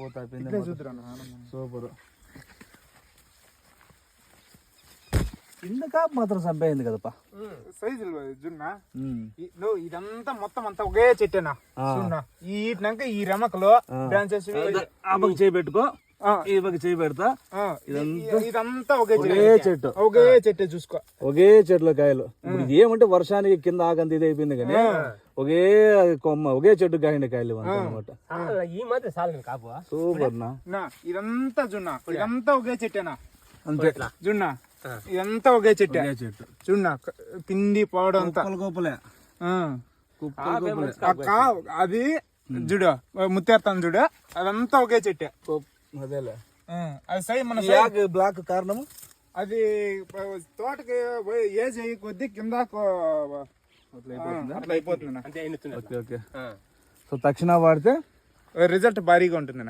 పూత అయిపోయింది. సూపర్. కింద కాపు మాత్రం చంపేయింది కదపా జున్న నువ్వు ఇదంతా మొత్తం అంతా ఒకే చెట్టేనా? ఈటినాక ఈ రెమకలో బ్రాంచెస్ ఆ పక్క చేయి పెట్టుకో. ఈ పక్క చేయి పెడతా. ఇదంతా ఒకే ఒకే చెట్టు. చెట్టు. ఒకే చెట్టే చూసుకో. ఒకే చెట్ల కాయలు. ఇప్పుడు ఏమంటే వర్షానికి కింద ఆకంత ఇది అయిపోయింది కానీ ఒకే కొమ్మ ఒకే చెట్టు కాయండి కాయలు అనమాట. ఈ మధ్య చాలు కాపు సూపర్ నా ఇదంతా జున్న. ఇదంతా ఒకే చెట్టేనా? అంతే. జున్న? ఇదంతా ఒకే చెట్టే. ఒకే చెట్టు. జున్న పిండి పోవడం అంతా. కుప్పలు కుప్పలే. ఆ. కుప్పలు కుప్పలే. ఆ కా- అది చూడు ముత్తేస్తాను చూడు అదంతా ఒకే చెట్టే. అదేలే. అది సై మన ఆకు బ్లాక్ కారణము? అది తోటకి ఏజ్ కొద్ది కింద అట్లా అయిపోతుంది? Okay okay. సో తక్షణ వాడితే రిజల్ట్ భారీగా ఉంటుంది